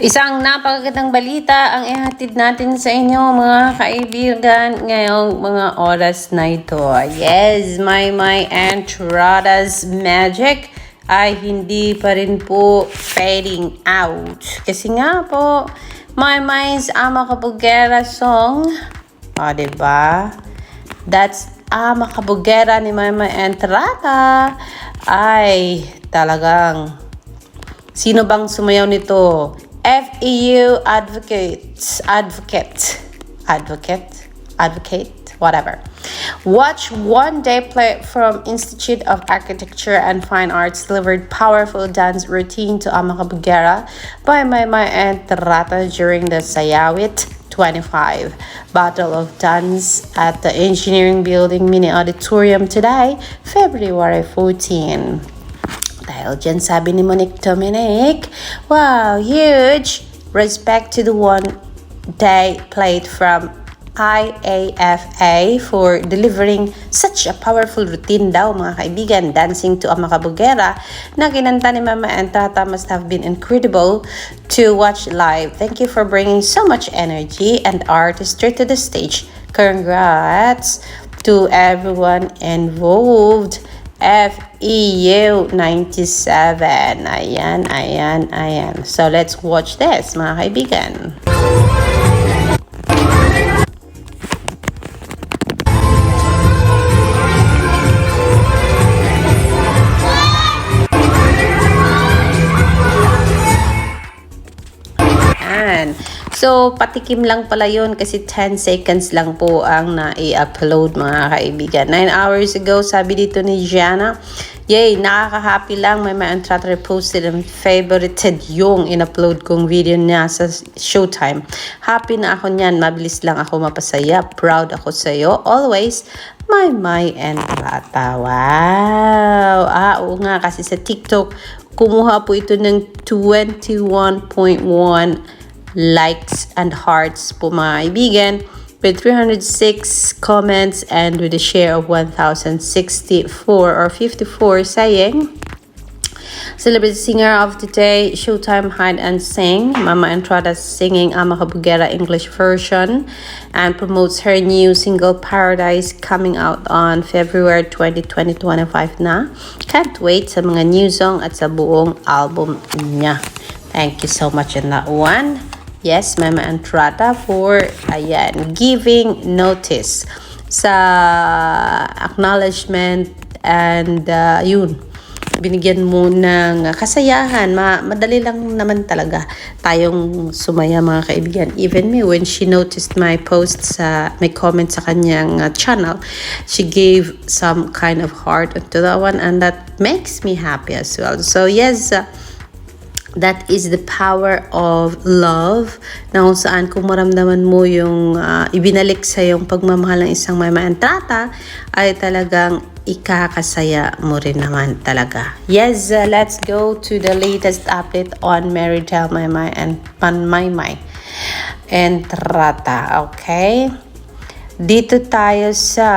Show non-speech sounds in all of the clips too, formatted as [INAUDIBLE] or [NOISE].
Isang napakagandang balita ang ihatid natin sa inyo mga kaibigan ngayong mga oras na ito. Yes, my my Entrada's magic ay hindi pa rin po fading out. Kasi nga po, my mind's Ama Kabugera song. O, oh, diba? That's Ama Kabugera ni Mama Entrada ay talagang Sino bang sumayaw nito? FEU advocates, advocate, advocate, advocate, whatever. Watch one day play from Institute of Architecture and Fine Arts delivered powerful dance routine to Amakabugera by Maymay and Terata during the Sayawit 25 Battle of Dance at the Engineering Building Mini Auditorium today, February 14. Dahil dyan sabi ni Monique Dominic, wow, huge! Respect to the one day played from IAFA for delivering such a powerful routine daw mga kaibigan. Dancing to Amakabugera na kinanta ni Mama and Tata must have been incredible to watch live. Thank you for bringing so much energy and artistry to the stage. Congrats to everyone involved. FEU 97. Ayan, ayan, ayan. So, let's watch this, mga kaibigan. So, patikim lang pala yun kasi 10 seconds lang po ang na-i-upload mga kaibigan. 9 hours ago, sabi dito ni Gianna, Yay, nakaka-happy lang. May may untratter posted and favorited yung in-upload kong video niya sa Showtime. Happy na ako niyan. Mabilis lang ako mapasaya. Proud ako sa'yo. Always, my my entrata. Wow! Ah, oo nga. Kasi sa TikTok, kumuha po ito ng 21.1 likes and hearts po mga kaibigan with 306 comments and with a share of 1,064 or 54 saying Celebrity singer of the day, Showtime Hide and Sing. Mama Entrada singing Ama Kabugera English version and promotes her new single Paradise coming out on February 20, 2025 na. Can't wait sa mga new song at sa buong album niya. Thank you so much on that one. Yes, Mama Entrada for, ayan, giving notice sa acknowledgement and uh, yun, binigyan mo ng kasayahan. Ma madali lang naman talaga tayong sumaya mga kaibigan. Even me, when she noticed my post sa, my comment sa kanyang uh, channel, she gave some kind of heart to that one and that makes me happy as well. So yes, uh, that is the power of love na kung saan kung maramdaman mo yung uh, ibinalik sa yung pagmamahal ng isang mama and tata ay talagang ikakasaya mo rin naman talaga. Yes, uh, let's go to the latest update on Mary Del Maymay and Pan Maymay and Trata. Okay? Dito tayo sa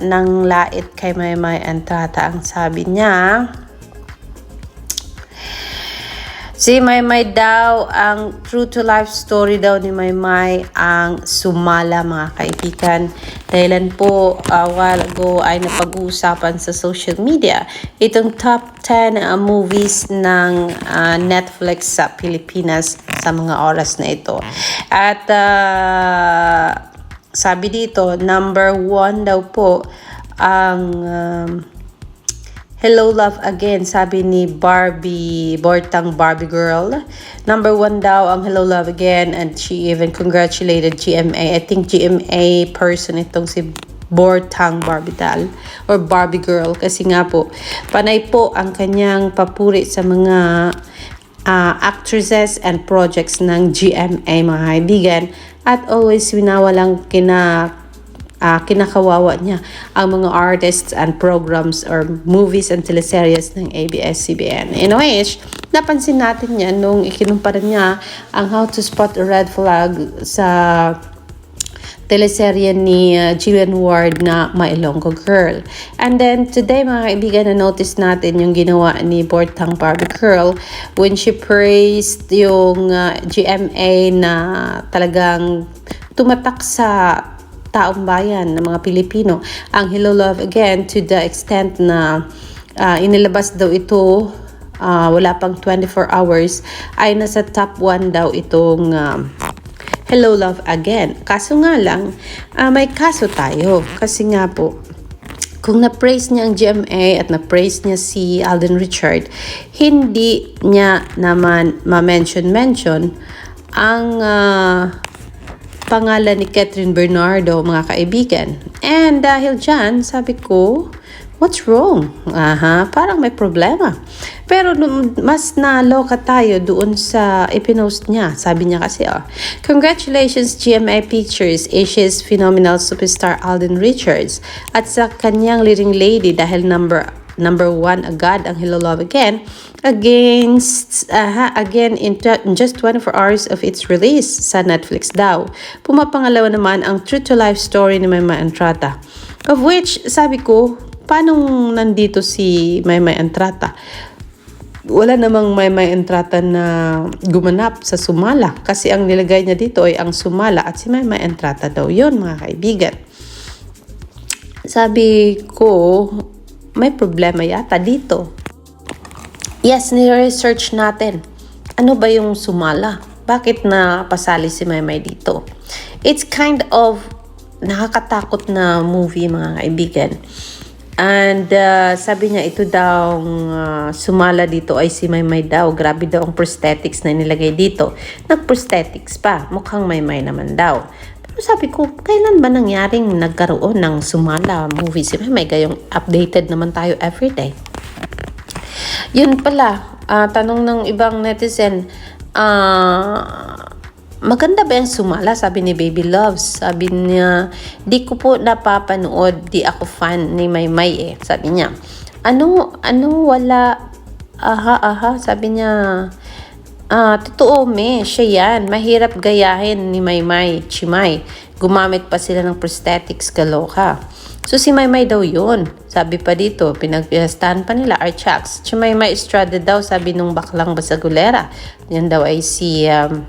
nang lait kay Maymay and Trata. Ang sabi niya, Si Maymay daw, ang true to life story daw ni Maymay ang sumala mga kaibigan. Dahilan po, a uh, while ago ay napag-uusapan sa social media itong top 10 uh, movies ng uh, Netflix sa Pilipinas sa mga oras na ito. At uh, sabi dito, number one daw po ang... Um, Hello Love Again, sabi ni Barbie, Bortang Barbie Girl. Number one daw ang Hello Love Again and she even congratulated GMA. I think GMA person itong si Bortang Barbie Doll or Barbie Girl kasi nga po, panay po ang kanyang papuri sa mga uh, actresses and projects ng GMA mga kaibigan at always winawalang kina uh, kinakawawa niya ang mga artists and programs or movies and teleseries ng ABS-CBN. In which, napansin natin yan nung ikinumpara niya ang How to Spot a Red Flag sa teleserye ni uh, Jillian Ward na My Ilonggo Girl. And then today mga kaibigan na notice natin yung ginawa ni Bortang Barbie Girl when she praised yung uh, GMA na talagang tumatak sa taong bayan ng mga Pilipino. Ang Hello Love Again to the extent na uh, inilabas daw ito uh, wala pang 24 hours ay nasa top 1 daw itong um, Hello Love Again. Kaso nga lang, ah, may kaso tayo. Kasi nga po, kung na-praise niya ang GMA at na-praise niya si Alden Richard, hindi niya naman ma-mention-mention ang ah, pangalan ni Catherine Bernardo, mga kaibigan. And dahil dyan, sabi ko, what's wrong? Aha, parang may problema. Pero mas naloka tayo doon sa ipinost niya. Sabi niya kasi, oh, Congratulations GMA Pictures, Asia's phenomenal superstar Alden Richards at sa kanyang leading lady dahil number number one agad ang Hello Love Again against aha, again in, in just 24 hours of its release sa Netflix daw. Pumapangalawa naman ang True to Life story ni Mama Entrata. Of which, sabi ko, paano nandito si Maymay Entrata? Wala namang Maymay Entrata na gumanap sa Sumala kasi ang nilagay niya dito ay ang Sumala at si Maymay Entrata daw yun mga kaibigan. Sabi ko, may problema yata dito. Yes, ni-research natin. Ano ba yung Sumala? Bakit na pasali si Maymay dito? It's kind of nakakatakot na movie mga kaibigan. And uh, sabi niya ito daw uh, sumala dito ay si Maymay daw. Grabe daw ang prosthetics na nilagay dito. Nag-prosthetics pa. Mukhang Maymay naman daw. Sabi ko, kailan ba nangyaring nagkaroon ng sumala movie si Maymay? Gayong updated naman tayo everyday. Yun pala, ah, tanong ng ibang netizen, ah, maganda ba yung sumala? Sabi ni Baby Loves. Sabi niya, di ko po napapanood, di ako fan ni Maymay eh. Sabi niya, ano, ano wala, aha, aha, sabi niya, Ah, totoo, me. Siya yan. Mahirap gayahin ni Maymay, Chimay. Gumamit pa sila ng prosthetics kaloka. So, si Maymay daw yun. Sabi pa dito, pinagpiyastahan pa nila, Archax. Chimaymay Estrada daw, sabi nung baklang basagulera. Yan daw ay si um,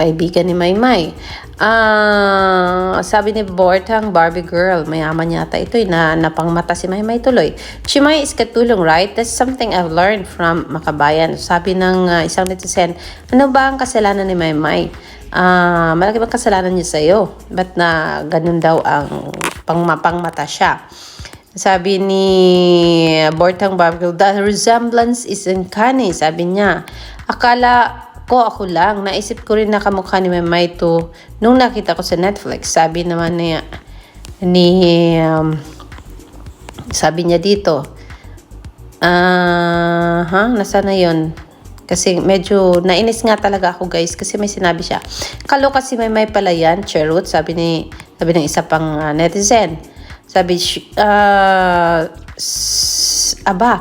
kaibigan ni Maymay. Ah, sabi ni Bortang, Barbie girl, mayaman yata ito, eh, na napangmata si Maymay tuloy. Chimay is katulong, right? That's something I've learned from Makabayan. Sabi ng ah, isang netizen, ano ba ang kasalanan ni Maymay? Ah, malaki bang kasalanan niya sa'yo? Ba't na ganun daw ang pangmapangmata siya? Sabi ni Bortang Barbie, the resemblance is uncanny. Sabi niya, akala ko ako lang. Naisip ko rin na kamukha ni Mamay to nung nakita ko sa Netflix. Sabi naman niya, ni, um, sabi niya dito, ah, ha, nasa na yun? Kasi medyo nainis nga talaga ako guys kasi may sinabi siya. Kalo kasi may may pala yan, Cherut, sabi ni sabi ng isa pang uh, netizen. Sabi, uh, aba,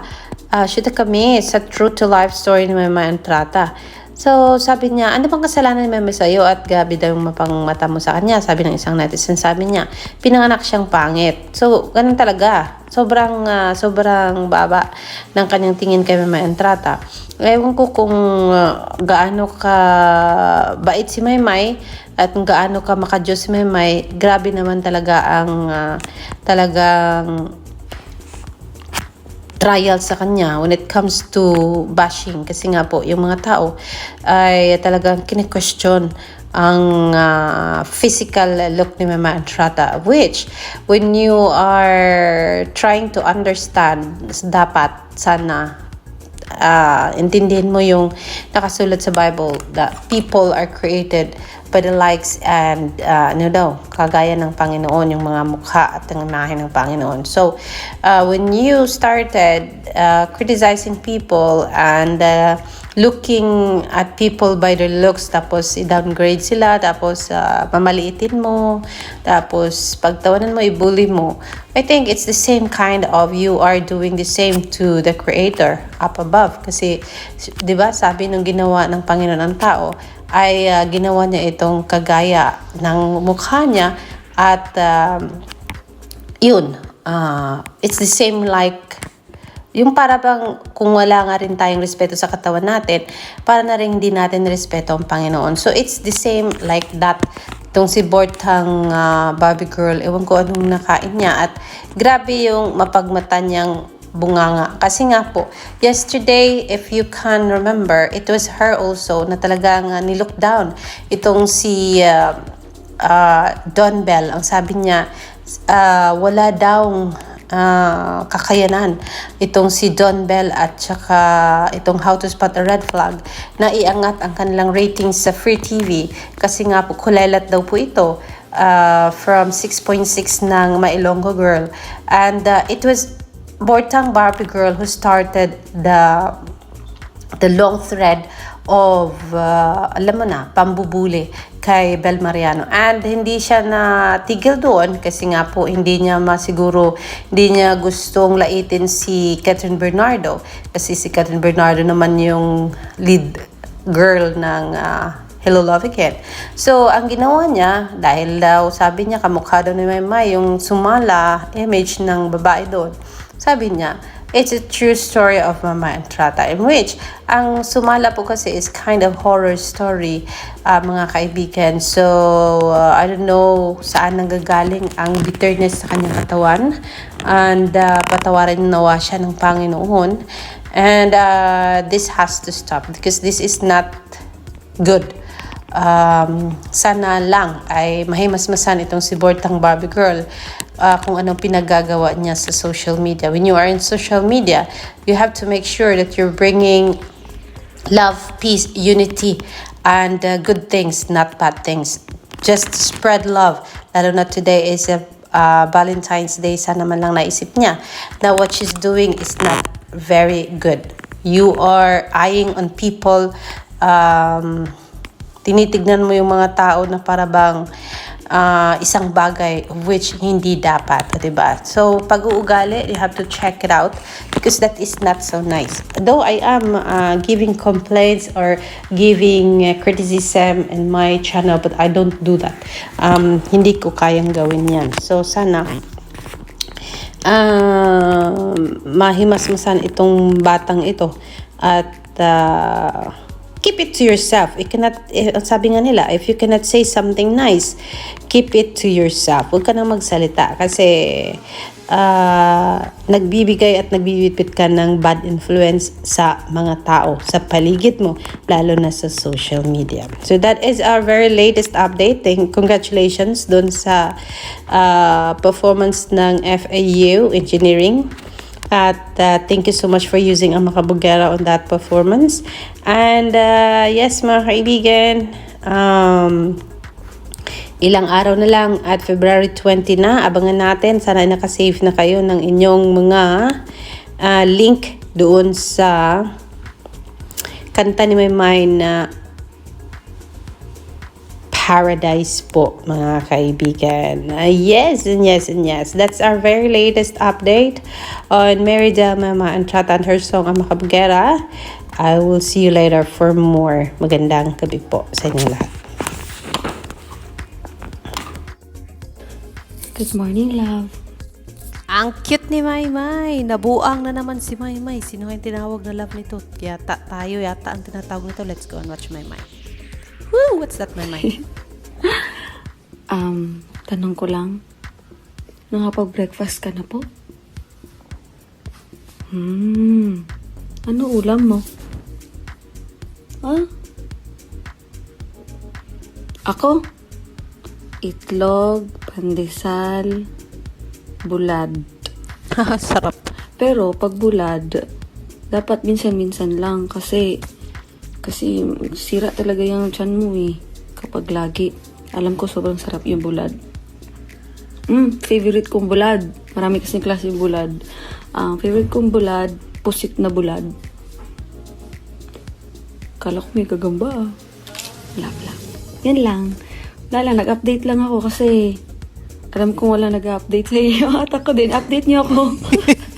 uh, shoot kami sa true to life story ni Mama Entrata. So, sabi niya, ano bang kasalanan ni Meme sa'yo at gabi daw yung mapang mata mo sa kanya? Sabi ng isang netizen, sabi niya, pinanganak siyang pangit. So, ganun talaga. Sobrang, uh, sobrang baba ng kanyang tingin kay Meme Entrata. Ewan ko kung uh, gaano ka bait si Maymay at kung gaano ka makadiyos si Maymay, grabe naman talaga ang uh, talagang trial sa kanya when it comes to bashing. Kasi nga po yung mga tao ay talagang kine-question ang uh, physical look ni Mama Entrata which when you are trying to understand dapat sana uh, intindihin mo yung nakasulat sa Bible that people are created by the likes and uh, ano daw, kagaya ng Panginoon, yung mga mukha at ang imahe ng Panginoon. So, uh, when you started uh, criticizing people and uh, looking at people by their looks tapos i-downgrade sila tapos ah, mamaliitin mo tapos pagtawanan mo i-bully mo I think it's the same kind of you are doing the same to the creator up above. Kasi 'di ba sabi nung ginawa ng Panginoon ng tao ay ah, ginawa niya itong kagaya ng mukha niya at um, yun ah, it's the same like yung para bang kung wala nga rin tayong respeto sa katawan natin, para na rin hindi natin respeto ang Panginoon. So it's the same like that. Itong si Bortang ah, Barbie Girl, ewan ko anong nakain niya. At grabe yung mapagmata niyang bunganga. Kasi nga po, yesterday, if you can remember, it was her also na talagang uh, nilook down. Itong si ah, ah, Don Bell, ang sabi niya, ah, wala daw ah, kakayanan. Itong si Don Bell at saka itong How to Spot a Red Flag na iangat ang kanilang ratings sa Free TV kasi nga po kulelat daw po ito ah, from 6.6 ng Mailonggo Girl. And ah, it was Bortang Barbie Girl who started the the long thread of, uh, alam mo na, pambubuli kay Bel Mariano. And hindi siya natigil doon kasi nga po hindi niya masiguro, hindi niya gustong laitin si Catherine Bernardo. Kasi si Catherine Bernardo naman yung lead girl ng uh, Hello Love Again. So, ang ginawa niya, dahil daw sabi niya kamukha daw ni Maymay yung sumala image ng babae doon. Sabi niya, It's a true story of Mama Entrata in which ang sumala po kasi is kind of horror story uh, mga kaibigan. So, uh, I don't know saan nanggagaling ang bitterness sa kanyang katawan and uh, patawarin nawa siya ng Panginoon. And uh, this has to stop because this is not good um, sana lang ay mahimasmasan itong si Bortang Barbie Girl uh, kung anong pinagagawa niya sa social media. When you are in social media, you have to make sure that you're bringing love, peace, unity, and uh, good things, not bad things. Just spread love. Lalo na today is a uh, Valentine's Day. Sana man lang naisip niya na what she's doing is not very good. You are eyeing on people um, tinitignan mo yung mga tao na para bang ah, isang bagay which hindi dapat, 'di ba? So, pag-uugali, you have to check it out because that is not so nice. Though I am ah, giving complaints or giving uh, criticism in my channel, but I don't do that. Um, hindi ko kayang gawin 'yan. So, sana ah mahimasmasan itong batang ito at ah, keep it to yourself. You cannot, eh, sabi nga nila, if you cannot say something nice, keep it to yourself. Huwag ka nang magsalita kasi ah, nagbibigay at nagbibitbit ka ng bad influence sa mga tao, sa paligid mo, lalo na sa social media. So that is our very latest update. Congratulations dun sa ah, performance ng FAU Engineering. At uh, thank you so much for using ang makabugera on that performance. And uh, yes, mga kaibigan, um, ilang araw na lang at February 20 na. Abangan natin. Sana ay nakasave na kayo ng inyong mga uh, link doon sa kanta ni Maymay na paradise po, mga kaibigan. Uh, yes, and yes, and yes. That's our very latest update on Merida Mama and Chat and her song, Ang Makabugera. I will see you later for more. Magandang gabi po sa inyo lahat. Good morning, love. Ang cute ni Maymay. Nabuang na naman si Maymay. Sino yung tinawag na love nito? Yata tayo, yata ang tinatawag nito. Let's go and watch Maymay. Woo! What's that, Maymay? [LAUGHS] Um, tanong ko lang, nakapag-breakfast ka na po? Hmm, ano ulam mo? Ha? Ako? Itlog, pandesal, bulad. [LAUGHS] Sarap. Pero pag bulad, dapat minsan-minsan lang kasi kasi sira talaga yung tiyan mo eh kapag lagi. Alam ko sobrang sarap yung bulad. Mm, favorite kong bulad. Marami kasing klase yung bulad. Ang favorite kong bulad, pusit na bulad. Kala ko may gagamba ah. Wala, wala. Yan lang. Wala lang, nag-update lang ako kasi alam kong wala nag-update sa iyo. At ako din, update niyo ako. [LAUGHS]